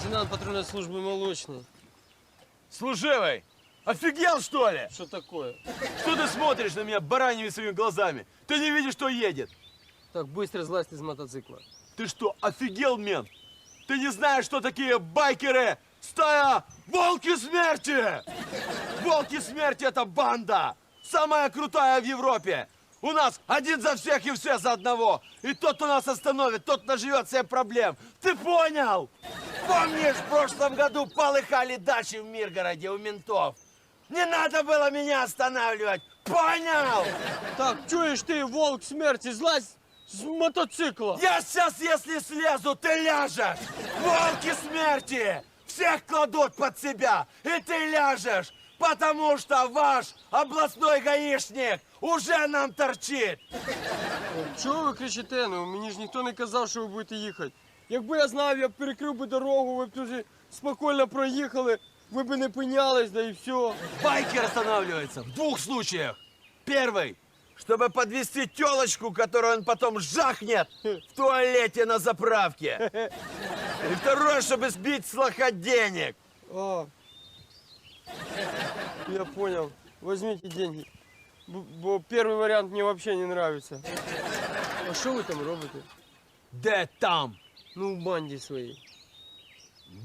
Лейтенант патрульной службы молочный. Служивый, офигел что ли? Что такое? Что ты смотришь на меня бараньими своими глазами? Ты не видишь, что едет? Так, быстро слазь из мотоцикла. Ты что, офигел, мент? Ты не знаешь, что такие байкеры? Стая Волки Смерти! Волки Смерти это банда! Самая крутая в Европе! У нас один за всех и все за одного! И тот, кто нас остановит, тот наживет себе проблем! Ты понял? Помнишь, в прошлом году полыхали дачи в Миргороде у ментов? Не надо было меня останавливать! Понял? Так, чуешь ты, волк смерти, слазь с мотоцикла. Я сейчас, если слезу, ты ляжешь! Волки смерти! Всех кладут под себя, и ты ляжешь! Потому что ваш областной гаишник уже нам торчит! Чого ви кричите? Ну, мені ж ніхто не казав, що ви будете їхати. Якби я знав, я б перекрив би дорогу, ви б тут спокійно проїхали, ви б не пинялись, да і все. Байкер останавливается в двух случаях. Первый, чтобы подвести телочку, которую он потом жахнет в туалете на заправке. И второй, чтобы сбить с лоха денег. А, я понял. Возьмите деньги. Б- Бо перший варіант мені взагалі не нравится. А що ви там робите? Де там? Ну, в банді своїй.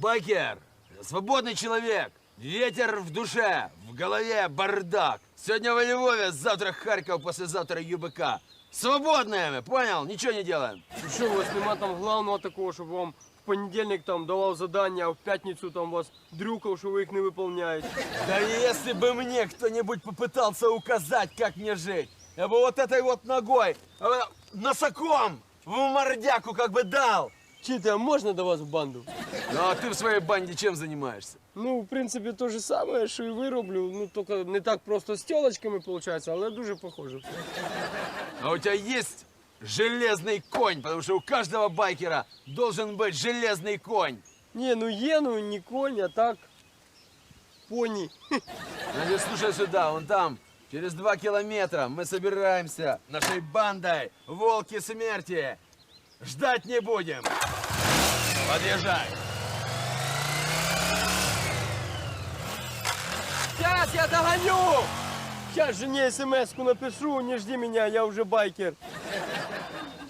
Байкер, свободный человек, ветер в душе, в голове бардак. Сегодня во Львове, завтра Харьков, послезавтра ЮБК. Свободные мы, понял? Ничего не делаем. І Що у вас нема там главного такого, щоб вам в понедільник там давав задання, а в п'ятницю там вас дрюкав, що ви їх не виконуєте? Да если бы мне кто-нибудь попытался указать, как мне жить, я бы вот этой вот ногой, э, носоком в мордяку как бы дал. Чити, а можна до вас в банду? Ну а ты в своей банде чем занимаешься? Ну, в принципі, те ж саме, що і ви роблю. Ну, тільки не так просто з тілочками, виходить, але дуже похоже. А у тебя есть железный конь? Потому что у каждого байкера должен быть железный конь. Ні, ну є, ну не конь, а так. Поні. Значит, слушай сюда, вон там, через два километра мы собираемся нашей бандой «Волки смерти». Ждать не будем. Подъезжай. Сейчас я догоню! Сейчас жене смс-ку напишу, не жди мене, я вже байкер.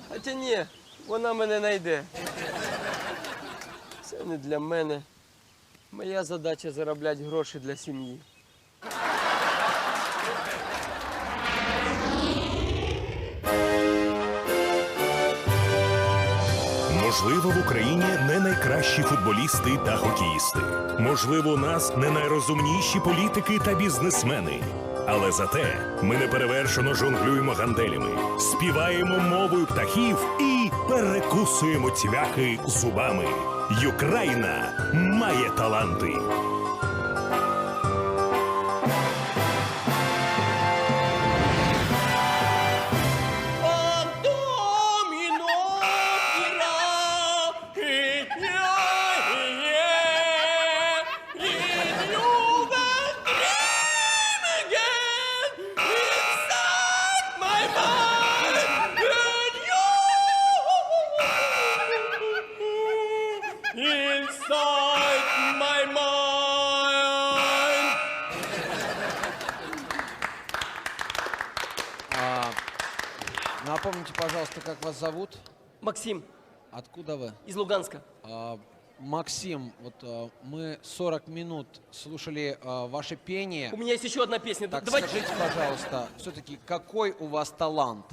Хоча ні, вона мене знайде. Це не для мене. Моя задача заробляти гроші для сім'ї. Можливо, в Україні не найкращі футболісти та хокеїсти. Можливо, у нас не найрозумніші політики та бізнесмени. Але зате ми неперевершено жонглюємо ганделями, співаємо мовою птахів і перекусуємо цвяхи зубами. Юкраїна має таланти. Зовут? Максим Откуда вы? из Луганска. А, Максим, вот а, мы 40 минут слушали а, ваше пение. У меня есть еще одна песня. Так, Давайте. скажите, пожалуйста, все-таки какой у вас талант?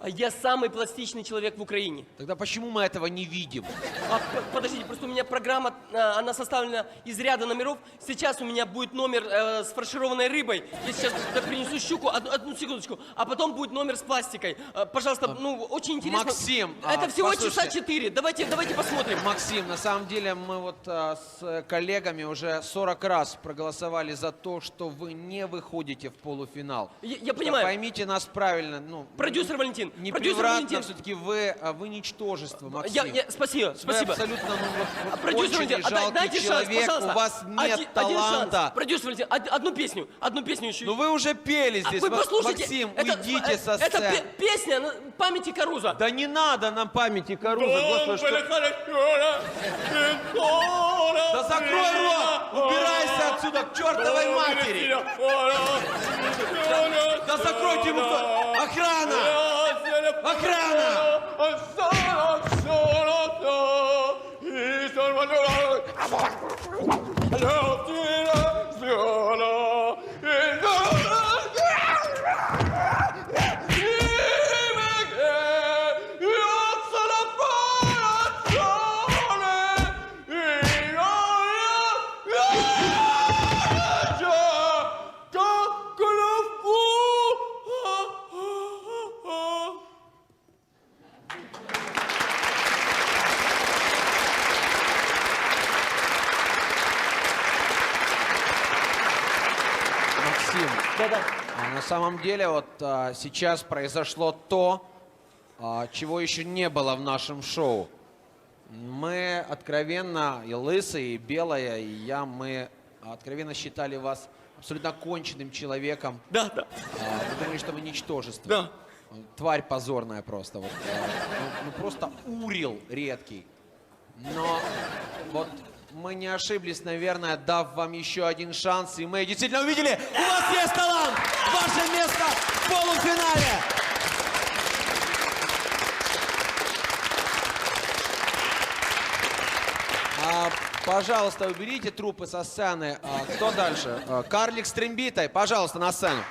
А Я самый пластичный человек в Украине. Тогда почему мы этого не видим? А, подождите, просто у меня программа, а, она составлена из ряда номеров. Сейчас у меня будет номер э, с фаршированной рыбой. Я сейчас принесу щуку, одну, одну секундочку. А потом будет номер с пластикой. Э, пожалуйста, ну, очень интересно. Максим, Это а, всего послушайте. часа четыре. Давайте, давайте посмотрим. Максим, на самом деле мы вот а, с коллегами уже 40 раз проголосовали за то, что вы не выходите в полуфинал. Я, я понимаю. Поймите нас правильно, ну... Продюсер Валентин, Валентин. Продюсер непревратно, Валентин. все-таки вы, а, вы ничтожество, Максим. Я, я, спасибо, Вы спасибо. абсолютно, ну, вот, А, Продюсер Валентин, отдай- дайте шанс, человек, пожалуйста. у вас нет Один- один шанс. таланта. Продюсер Валентин, од- одну песню, одну песню еще. Ну вы уже пели А здесь, вы Ма- послушайте. Максим, это, уйдите э, со Это сцены. пе- песня на памяти Каруза. Да не надо нам памяти Каруза, господи, что... Да закрой рот! Убирайся отсюда к чертовой матери! Да закройте ему кто- Охрана! Охрана! Максим, Самом деле вот а, сейчас произошло то, а, чего еще не было в нашем шоу. Мы откровенно, и Лысый, и Белая, и я, мы откровенно считали вас абсолютно конченным человеком. Да, да. А, думали, что вы ничтожество. Да. Тварь позорная просто. Вот, а, ну, ну, просто урил редкий. Но вот мы не ошиблись, наверное, дав вам еще один шанс, и мы действительно увидели, у вас есть талант! Ваше место в полуфинале! А, пожалуйста, уберите трупы со сцены. А, кто дальше? А, Карлик с трембитой, пожалуйста, на сцену.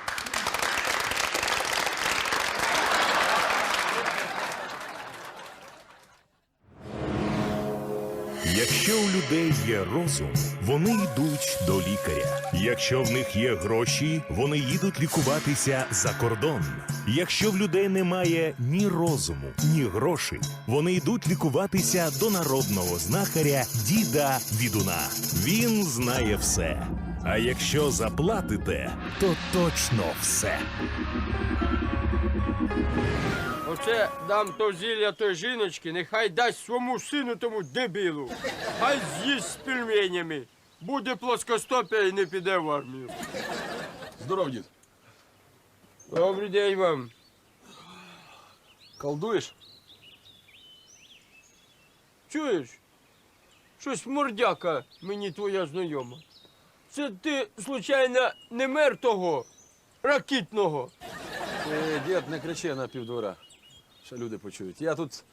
У людей є розум, вони йдуть до лікаря. Якщо в них є гроші, вони їдуть лікуватися за кордон. Якщо в людей немає ні розуму, ні грошей, вони йдуть лікуватися до народного знахаря діда Відуна. Він знає все. А якщо заплатите, то точно все. Оце дам то зілля той жіночки, нехай дасть своєму сину тому дебілу. Хай з'їсть з пельменями. Буде плоскостопія і не піде в армію. Здоров, дід. Добрий день вам. Колдуєш? Чуєш? Щось мордяка мені твоя знайома. Це ти, случайно, не мер того ракітного. Ти, дід, не кричи на півдвора, що люди почують. Я тут,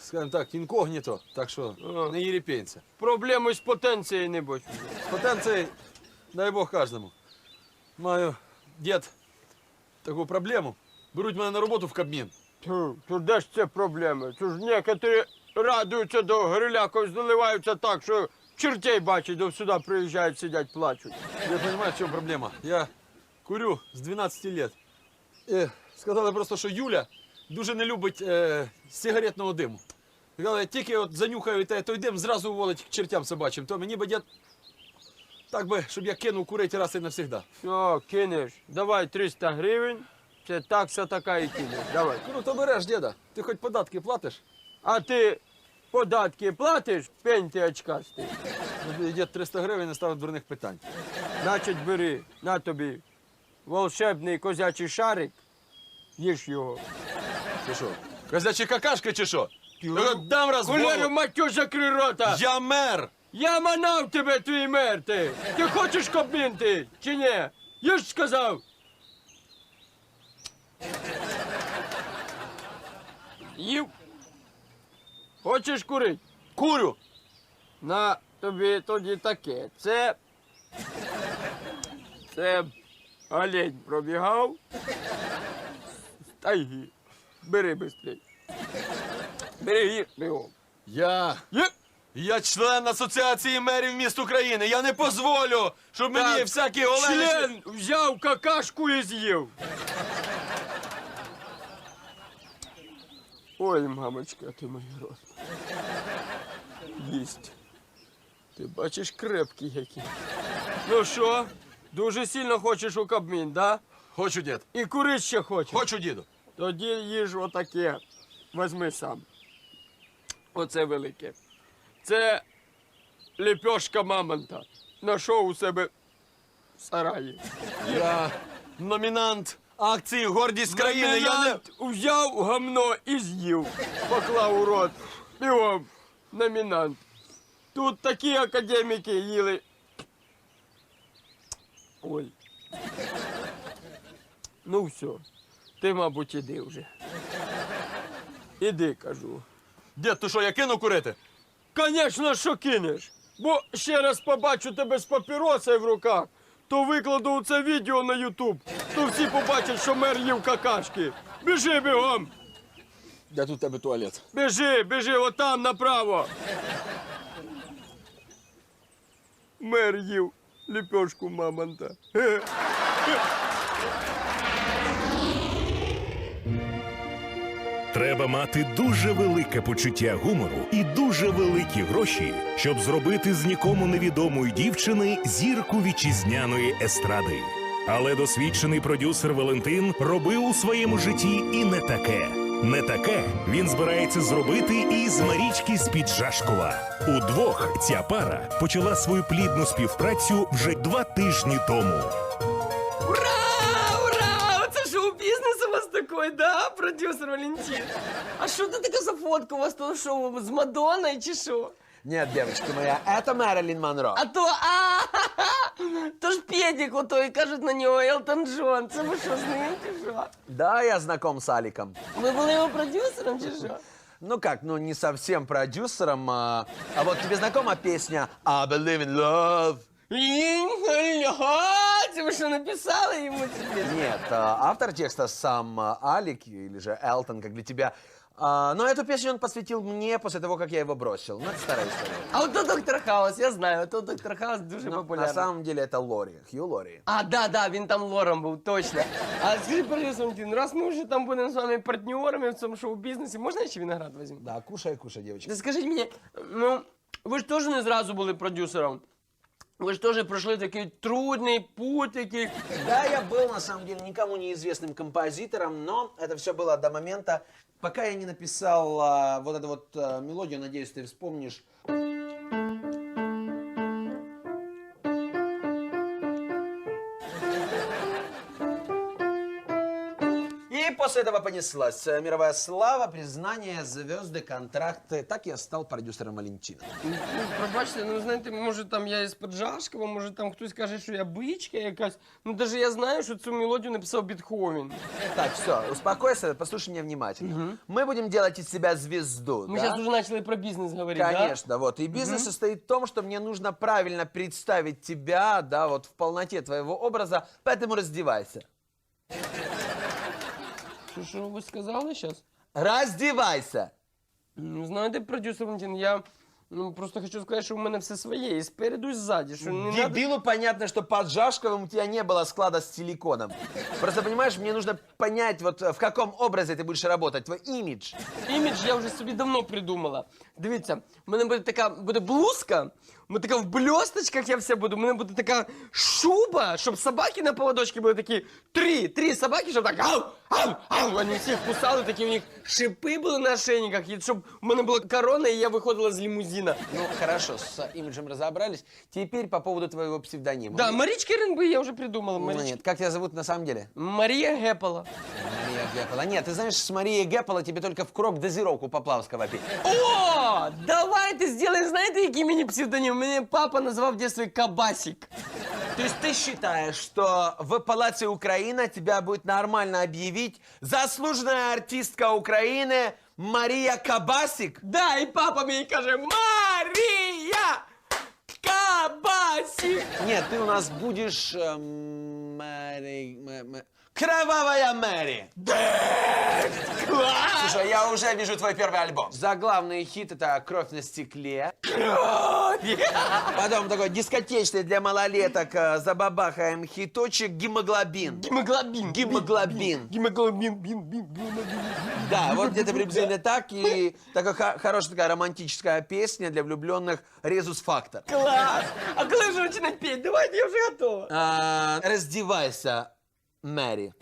скажімо так, інкогніто, так що не єріпенься. Проблеми з потенцією, небось. Потенції, дай Бог кожному. Маю, дід, таку проблему. Беруть мене на роботу в Кабмін. То де ж це проблеми? Це ж некоторі радуються до гриляків, заливаються так, що чертей бачать, до сюди приїжджають, сидять, плачуть. Я розумію, в чому проблема. Я курю з 12 років. І сказали просто, що Юля дуже не любить е, сигаретного диму. Сказали, тільки от занюхаю те- той дим, зразу уволить к чертям собачим. То мені би дід так би, щоб я кинув курити раз і навсегда. Все, кинеш. Давай 300 гривень. Це такса така і кинеш. Давай. Круто береш, діда. Ти хоч податки платиш? А ти податки платиш, пень ти очкастий. Ну, Дід 300 гривень не ставить дурних питань. Значить, бери, на тобі волшебний козячий шарик, їж його. Ти що? Козячі какашки чи що? Я дам раз в голову. матю, закрий рота! Я мер! Я манав тебе, твій мер, ти! Ти хочеш кабмін ти, чи ні? Я ж сказав! Їв? Хочеш курить? Курю! На тобі тоді таке. Це. Це олень пробігав. з Тайги. Бери бистрей. Бери їх бігом. Я. Є. Я член Асоціації мерів міст України. Я не дозволю, щоб мені Так, всякі Олени... Член взяв какашку і з'їв. Ой, мамочка, ти моя рот. Їсть. Ти бачиш крепкий який. Ну що, дуже сильно хочеш у Кабмін, да? Хочу, дід. І курить ще хочеш? Хочу, діду. Тоді їж отаке. Возьми сам. Оце велике. Це ліпьошка мамонта. Нашов у себе в сараї. Я номінант акції Гордість країни. Я не... Номінант взяв гамно і з'їв. Поклав у рот. Бігом. Номінант. Тут такі академіки їли. Ой. Ну все. Ти, мабуть, іди вже. Іди, кажу. Дід, ти що, я кину курити? Конечно, що кинеш. Бо ще раз побачу тебе з папіросою в руках, то викладу це відео на Ютуб. То всі побачать, що мер їв какашки. Біжи бігом! Де тут у тебе туалет? Біжи, біжи, отам направо. Мер їв ліпешку мамонта. Треба мати дуже велике почуття гумору і дуже великі гроші, щоб зробити з нікому невідомої дівчини зірку вітчизняної естради. Але досвідчений продюсер Валентин робив у своєму житті і не таке. Не таке він збирається зробити і з Марічки з-під Жашкова. Удвох ця пара почала свою плідну співпрацю вже два тижні тому. Продюсер Валентин? А що це таке за фотка у вас тут шоу з Мадонною чи що? Нет, девочка моя, это Мэрилин Монро. А то а то ж педик отой, кажуть на нього Елтон Джон. Це ви що з ним чи що? Да, я знаком с Аликом. Ви були його продюсером чи що? Ну как, ну не совсем продюсером, а, а вот тебе знакома песня I Believe in Love? Ага, Це ви що написали йому це? Нет, а, автор текста сам а, Алик, или же Элтон, как для тебя. А, но эту песню он посвятил мне после того, как я его бросил. Ну, это старая история. А от то доктор Хаус, я знаю, то доктор Хаус дуже Ну, популярний. на самом деле это Лори, Хью Лори. А, да, да, він там лором був, точно. А скажи, продюсер Валентин, раз ми вже там будемо з вами партнерами в цьому шоу-бізнесі, можна я ще виноград візьму? Да, кушай, кушай, девочка. Та скажіть мені, ну, ви ж теж не зразу були продюсером. Ви ж теж пройшли такий трудний путь, який... Да, я был на самом деле никому неизвестным композитором, но это все было до момента, пока я не написал а, вот эту вот а, мелодию, надеюсь, ты вспомнишь. после этого понеслась э, мировая слава, признание, звезды, контракты. Так я стал продюсером Валентина. Ну, пробачте, ну знаєте, може там я із Поджашкова, може там хтось каже, що я бичка якась. Ну навіть я знаю, що цю мелодію написав Бетховен. Так, все, успокойся, послушай меня внимательно. Мы будем делать из себя звезду. Ми да? зараз уже почали про бізнес говорити, Конечно, вот. И бизнес состоит в том, что мне нужно правильно представить тебя, да, вот в полноте твоего образа, поэтому раздевайся. да? Що, що ви сказали зараз? Раздевайся! Ну, знаєте, продюсер Валентин, я ну, просто хочу сказати, що у мене все своє, і спереду, і ззаді. Що не надо... Дебилу понятно, что под Жашковым у тебя не было склада с силиконом. Просто, понимаешь, мне нужно понять, вот в каком образе ты будешь работать, твой имидж. Імідж я вже собі давно придумала. Дивіться, в мене буде така буде блузка, ми така в блісточках я вся буду, в мене буде така шуба, щоб собаки на поводочці були такі три, три собаки, щоб так ау, ау, ау, вони всіх кусали, такі у них шипи були на ошейниках, і щоб у мене була корона, і я виходила з лімузина. Ну, хорошо, с имиджем разобрались. Теперь по поводу твоего псевдонима. Да, Марічка Ренби я вже придумала. Ну, Марічка. нет, как тебя зовут на самом деле? Марія Гепала. Мария Геппола. Нет, ты знаешь, с Марией Геппола тебе только в крок дозировку Поплавского пить. О, давайте сделаем, знаєте, який мені псевдонім? Мене папа назвав в детстве Кабасик. То есть ты считаешь, что в Палате Украина тебя будет нормально объявить заслуженная артистка Украины Мария Кабасик? Да, і папа мені каже, Марія Кабасик. Нет, ты у нас будешь... э, Мэри... мэ- мэ- Кровавая Мэри! Слушай, я уже вижу твой первый альбом. Заглавный хит это «Кровь на стекле». Потом такой дискотечный для малолеток э, забабахаем хиточек «Гемоглобин». Гемоглобин. Гемоглобин. Гемоглобин. бин, бин, бин, бин. Да, вот где-то приблизительно так. И такая хорошая такая романтическая песня для влюбленных «Резус Фактор». Клас. А коли вже починати петь? Давайте, я вже готова. А, раздевайся, Мэри.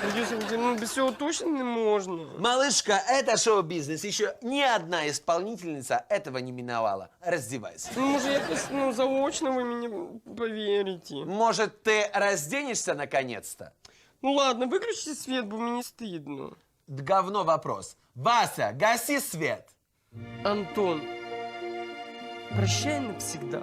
Продюсер, ну без цього точно не можна. Малышка, это шоу-бизнес. Еще ни одна исполнительница этого не миновала. Раздевайся. Ну, може, якось ну, заочно ви мені повірите. Может, ты разденешься наконец-то? Ну ладно, виключите світ, бо мені стидно. Говно вопрос. Вася, гаси свет. Антон, прощай навсегда.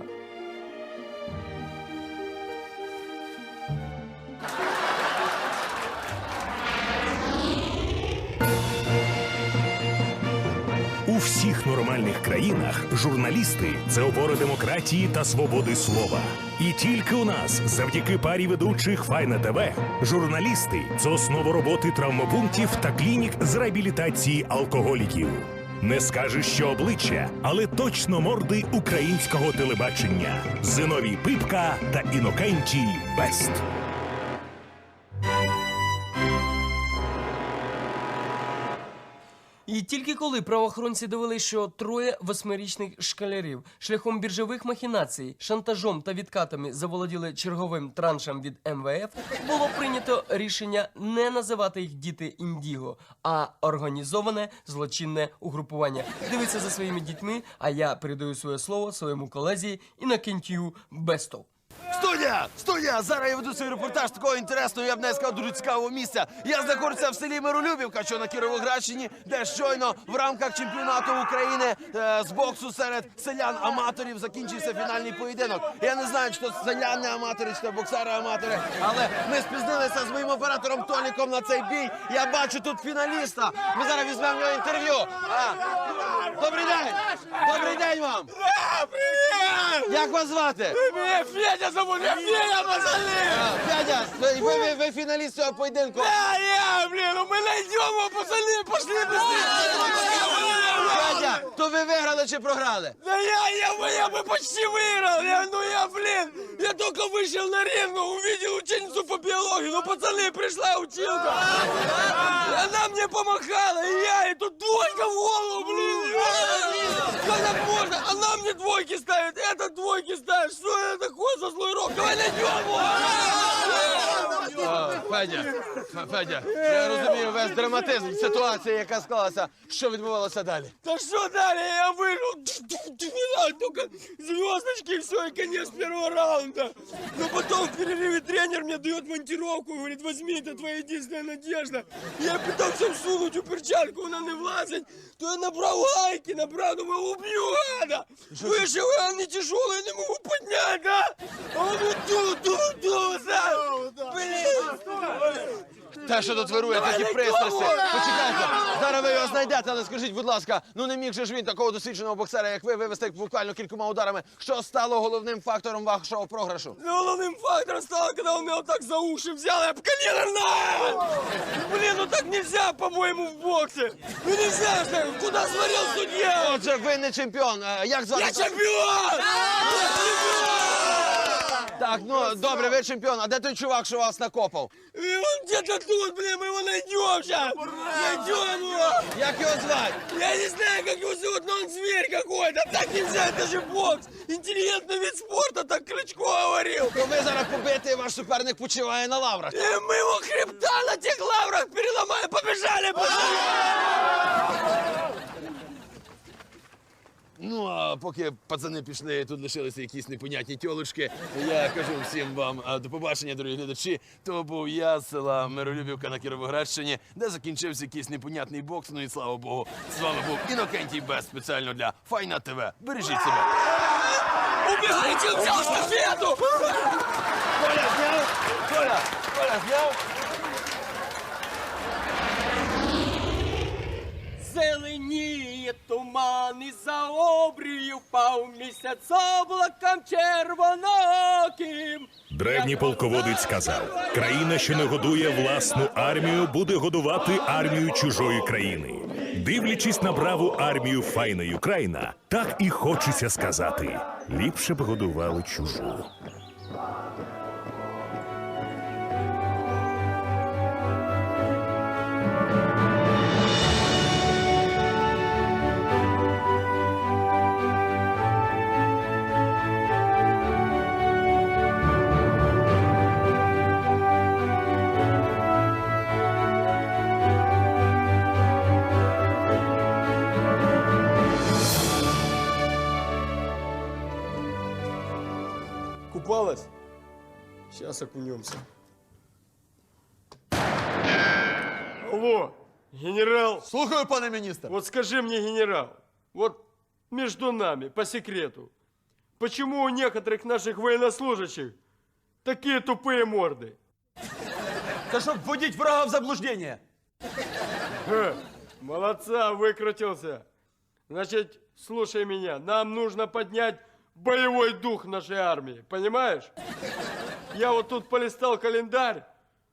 У всіх нормальних країнах журналісти це опора демократії та свободи слова. І тільки у нас, завдяки парі ведучих Файна ТВ, журналісти це основа роботи травмопунктів та клінік з реабілітації алкоголіків. Не скажеш, що обличчя, але точно морди українського телебачення. Зиновій Пипка та Інокентій Бест. І тільки коли правоохоронці довели, що троє восьмирічних школярів шляхом біржових махінацій, шантажом та відкатами заволоділи черговим траншем від МВФ, було прийнято рішення не називати їх діти індіго, а організоване злочинне угрупування. Дивіться за своїми дітьми, а я передаю своє слово своєму колезі Інокентію Бестов. Студія! Студія! Зараз я веду свій репортаж такого інтересного, я б не сказав, дуже цікавого місця. Я знаходжуся в селі Миролюбівка, що на Кіровоградщині, де щойно в рамках чемпіонату України е, з боксу серед селян-аматорів закінчився фінальний поєдинок. Я не знаю, чи то селяни-аматори, чи то боксери-аматори, але ми спізнилися з моїм оператором Толіком на цей бій. Я бачу тут фіналіста. Ми зараз візьмемо в нього інтерв'ю. А, добрий день! Добрий день вам! Як вас звати? Федя зовут, я Федя, пацаны! Дядя, ви, ви, ви, ви фіналіст цього поєдинку. Да, я, блин, ну мы найдем его, пацаны, пошли быстрее! Дядя, то ви виграли чи програли? Да я, я, бы- я бы почти выиграл, я, ну я, блин, я только вышел на ринг, ну, увидел ученицу по биологии, ну, пацаны, пришла училка, она мне помахала, и я, и тут двойка в голову, блин, как можно, она мне двойки ставит, это двойки ставит, что это? Такое за злой рок, давай найдем его! Федя, Ф- Федя, я розумію весь драматизм ситуації, яка склалася. Що відбувалося далі? Да что далее, я выиграл, только звездочки и все, и конец первого раунда. Но потом в перерыве тренер мне дает монтировку, говорит, возьми, это твоя единственная надежда. Я пытался всунуть у перчатку, она не влазить, то я набрал лайки, набрал, думаю, убью гада. Вышел, и он не тяжелый, я не могу поднять, да? А он вот тут, тут, тут, Блин. те, що тут вирує, такі пристрасті. Почекайте, зараз ви його знайдете, але скажіть, будь ласка, ну не міг же ж він такого досвідченого боксера, як ви, вивести буквально кількома ударами. Що стало головним фактором вашого програшу? Но главным фактором стало, когда он меня вот так за уши взял и об колено на! Блин, ну так нельзя, по-моему, в боксе! Ну нельзя, что- куда смотрел судья! Отже, ви не чемпіон. Е, Як звати? Я чемпион! Я чемпион! Так, ну добре, ви чемпіон. А де той чувак, що вас накопав? И он где-то тут, блин, мы его найдем сейчас! Найдем его! Як його звати? Я не знаю, как его зовут, но он зверь какой-то! Так нельзя, это же бокс! Интеллигентный вид спорта, так Кличко говорил! То ви зараз побитий, ваш суперник почиває на лаврах. И мы его хребта на тех лаврах переломаем! Побежали, пацаны! Ну, а поки пацани пішли, тут лишилися якісь непонятні тьолочки. Я кажу всім вам а, до побачення, дорогі глядачі. То був я з села Миролюбівка на Кіровоградщині, де закінчився якийсь непонятний бокс. Ну і слава Богу, з вами був Інокентій Бес спеціально для Файна ТВ. Бережіть себе. Убегайте, он взял! Коля, зняв! Коля, Коля, зняв! Зеленіє туман і за обрію впав місяць облаком червоноким. Древній полководець сказав: країна, що не годує власну армію, буде годувати армію чужої країни. Дивлячись на браву армію файної Україна, так і хочеться сказати: ліпше б годували чужу. Сейчас окунемся. Алло, генерал. Слухаю, пане міністр. Вот скажи мне, генерал, вот между нами, по секрету, почему у некоторых наших военнослужащих такие тупые морды? Це щоб вводіть врага в заблуждення. Ха, молодца, выкрутился. Значит, слушай меня, нам нужно поднять боевой дух нашей армии, понимаешь? Я вот тут полистал календарь,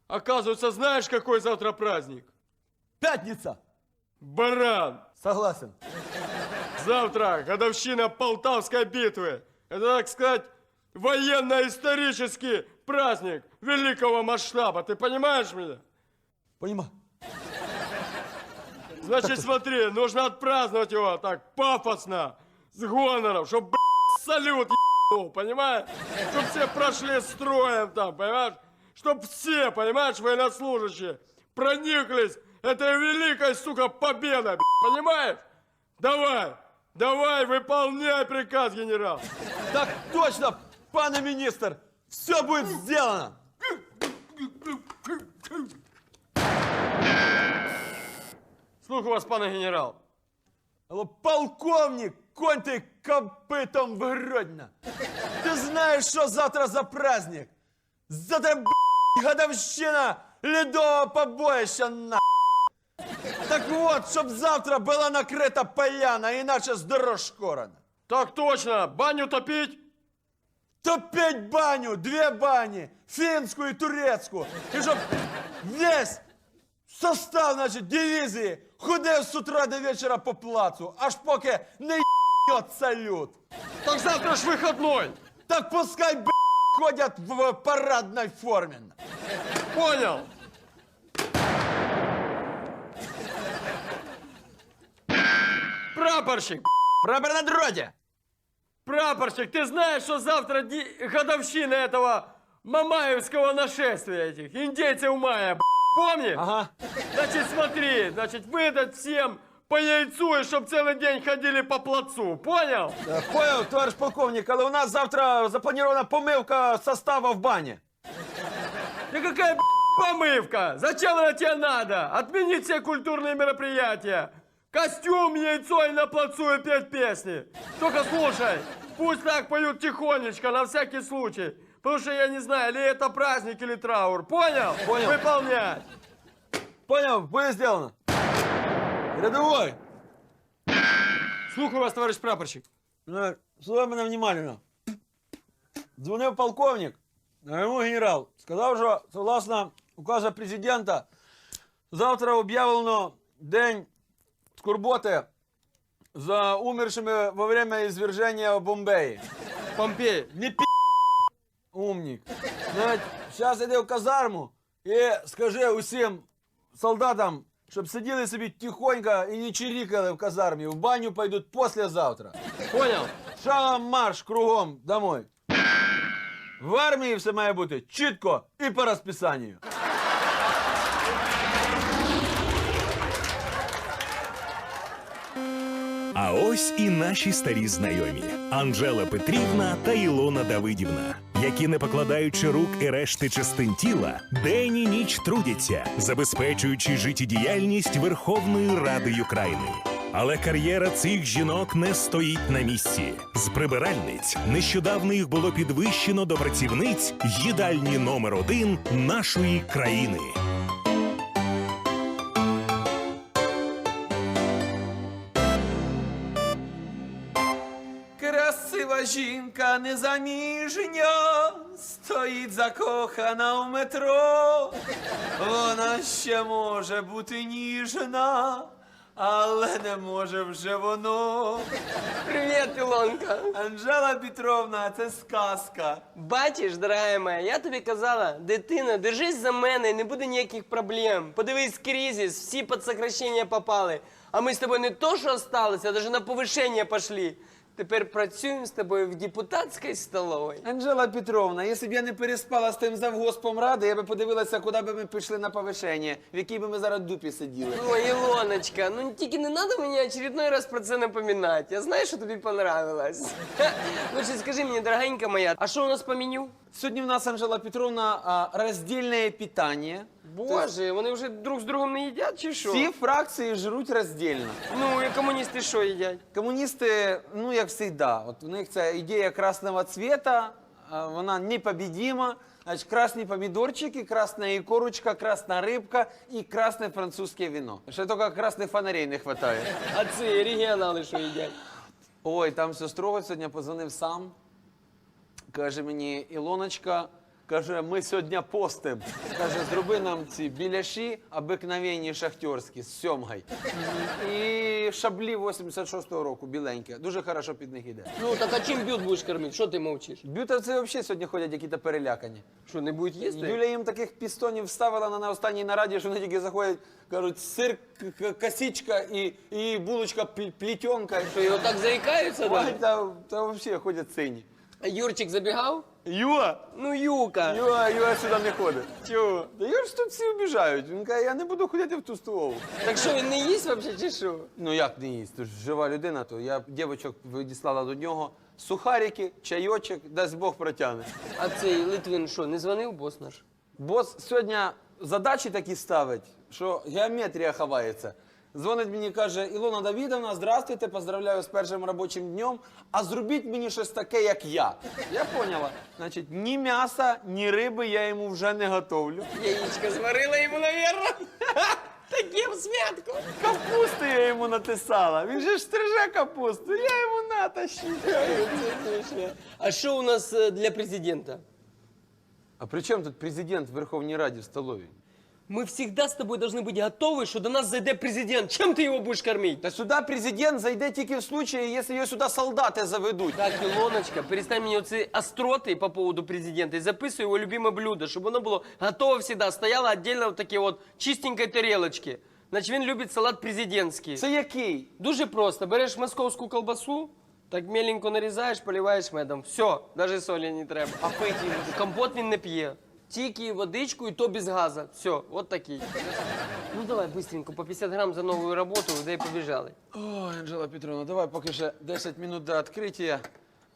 оказывается, знаешь, какой завтра праздник? П'ятниця. Баран! Согласен. Завтра годовщина Полтавской битвы. Это, так сказать, военно-исторический праздник великого масштаба. Ты понимаешь меня? Понимаю. Значит, смотри, нужно отпраздновать его так пафосно, с гонором, чтоб, блядь, салют понимаешь? Чтоб все прошли строем там, понимаешь? Чтоб все, понимаешь, военнослужащие прониклись этой великой, сука, победой, понимаешь? Давай, давай, выполняй приказ, генерал. Так точно, пане міністр. Все буде зроблено. Слухаю вас, пане генерал. Алло, полковник, конь ти копитом в Гродно. Ти знаєш, що завтра за праздник? Завтра, б***, годовщина ледового побоїща, на. Так от, щоб завтра була накрита поляна, іначе з дорож шкорона. Так точно, баню топить? Топить баню, две бани, финскую и турецкую. И чтоб весь состав, значит, дивизии ходив с утра до вечера по плацу, аж поки не ебет салют. Так завтра ж выходной. Так пускай, б***, ходят в парадной форме. Понял. Прапорщик, Прапор на дроте. прапорщик, ты знаешь, что завтра ди- годовщина этого мамаевского нашествия этих, индейцев мая, б***ь, помнишь? Ага. Значит, смотри, значит, выдать всем по яйцу, и чтоб целый день ходили по плацу, понял? Е, Понял, товарищ полковник, але у нас завтра запланирована помилка состава в бане. Да какая помывка? Зачем она тебе надо? Отменить все культурные мероприятия. Костюм, яйцо и на плацу и петь песни. Только слушай, пусть так поют тихонечко, на всякий случай. Потому что я не знаю, или это праздник, или траур. Понял? Понял. Выполнять. Понял, будет сделано. Рядовой, Слухаю вас, товарищ прапорщик. Е, Слухай мене внимательно. Дзвонив полковник, а йому генерал. Сказав, що согласно указу президента, завтра об'явлено день скорботи за умершими во время извержения в Бомбеї. Помпей. Не пі... умник. Навіть зараз іди в казарму і скажи усім солдатам, щоб сиділи собі тихонько і не чирікали в казармі. В баню пойдуть післязавтра. Понял? Шагом марш кругом домой. В армії все має бути чітко і по розписанню. А ось і наші старі знайомі Анжела Петрівна та Ілона Давидівна, які, не покладаючи рук і решти частин тіла, день і ніч трудяться, забезпечуючи життєдіяльність Верховної Ради України. Але кар'єра цих жінок не стоїть на місці. З прибиральниць нещодавно їх було підвищено до працівниць їдальні номер один нашої країни. Жінка незаміжня, стоїть закохана в метро. Вона ще може бути ніжна, але не може вже воно. Привет, Илонка. Анжела Петровна, це сказка. Бачиш, дорогая моя, я тобі казала, дитина, держись за мене, не буде ніяких проблем. Подивись, кризис, всі під сокращення попали. А ми з тобою не то, що осталися, а навіть на повишення пішли. Тепер працюємо з тобою в депутатській столовій. Анжела Петровна, якщо б я не переспала з тим завгоспом ради, я би подивилася, куди би ми пішли на повишення, в якій би ми зараз дупі сиділи. Ой, Ілоночка, ну тільки не треба мені очередной раз про це напоминати. Я знаю, що тобі понравилось. Лучше скажи мені, дорогенька моя, а що у нас по меню? Сьогодні в нас, Анжела Петровна, а, роздільне питання. Боже, вони вже друг з другом не їдять чи що? Всі фракції жруть роздільно. Ну і комуністи що їдять? Комуністи, ну як завжди, от у них ця ідея красного цвета, а, вона непобедима. Значить, красні помідорчики, красна ікорочка, красна рибка і красне французьке вино. Ще тільки красних фонарей не вистачає. А ці регіонали що їдять? Ой, там все строго сьогодні позвонив сам. Каже мені, Ілоночка, каже, ми сьогодні постим. Каже, зроби нам ці біляші, обикновенні шахтерські з сьомгай. І шаблі 86-го року, біленьке. Дуже хорошо під них іде. Ну так а чим б'ют будеш кормити? Що ти мовчиш? Бютовці взагалі сьогодні ходять якісь перелякані. Що, не будуть їсти? Юля їм таких пістонів вставила на, на останній нараді, що вони тільки заходять, кажуть, сир, к- к- косичка і, і булочка плітенка. Що, його так заїкаються? Ой, Та, та взагалі ходять сині. А Юрчик забігав? Юа! Ну, Юка. Юа, Юа сюди не ходить. Чого? Та я ж тут всі обіжають. Він каже, я не буду ходити в ту столову. Так що, він не їсть взагалі чи що? Ну як не їсть? Ти ж жива людина, то я дівчинок відіслала до нього. Сухарики, чайочок, дасть Бог протягне. А цей Литвин що, не дзвонив бос наш? Бос сьогодні задачі такі ставить, що геометрія ховається. Дзвонить мені, каже, Ілона Давідовна, здравствуйте, поздравляю з першим робочим днем, а зробіть мені щось таке, як я. Я поняла. Значить, ні м'яса, ні риби я йому вже не готовлю. Яєчко зварила йому, навірно. Таким святку. Капусту я йому натисала. Він же ж стриже капусту, я йому натащив. А що у нас е, для президента? А при чому тут президент в Верховній Раді в столовій? Мы всегда с тобой должны быть готовы, что до нас зайде президент. Чем ты его будешь кормить? Та сюди президент зайде тільки в случаї, якщо його сюди солдати заведуть. Так, Илоночка, перестань мне вот эти остроты по поводу президента и записывай его любимое блюдо, чтобы оно было готово всегда, стояло отдельно вот такие вот чистенькой тарелочки. Значит, він любить салат президентський. Це який? Дуже просто. Береш московську колбасу, так меленько нарізаєш, поливаєш медом. Все, навіть солі не треба. А пити він? компот він не п'є. Тільки водичку і то без газу. Все, от такий. Ну давай быстренько, по 50 грам за нову роботу, да й побіжали. Ой, Анжела Петровна, давай поки ще 10 минут до відкриття.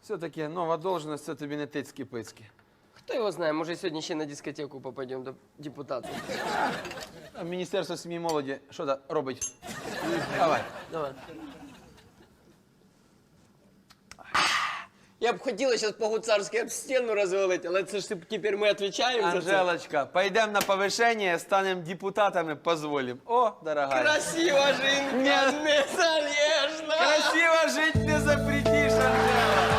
Все-таки нова должность, це тобі не тицькі-пицькі. Хто його знає, може сьогодні ще на дискотеку попадемо до депутата. А Міністерство сім'ї і молоді, що там робить? Давай. Давай. Я б хотіла зараз по-гуцарськи об стіну розвалити, але це ж тепер ми відповідаємо за це. Анжелочка, пойдем на повышение, станем депутатами, позволим. О, дорогая. Красиво, жінка, незалежна. Красиво жить не запретишь, Анжела.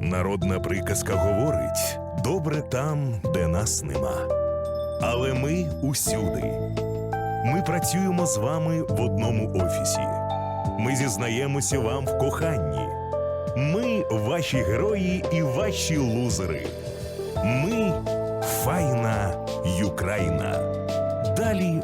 Народна приказка говорить: добре там, де нас нема. Але ми усюди. Ми працюємо з вами в одному офісі. Ми зізнаємося вам в коханні. Ми ваші герої і ваші лузери. Ми файна Юкраїна. Далі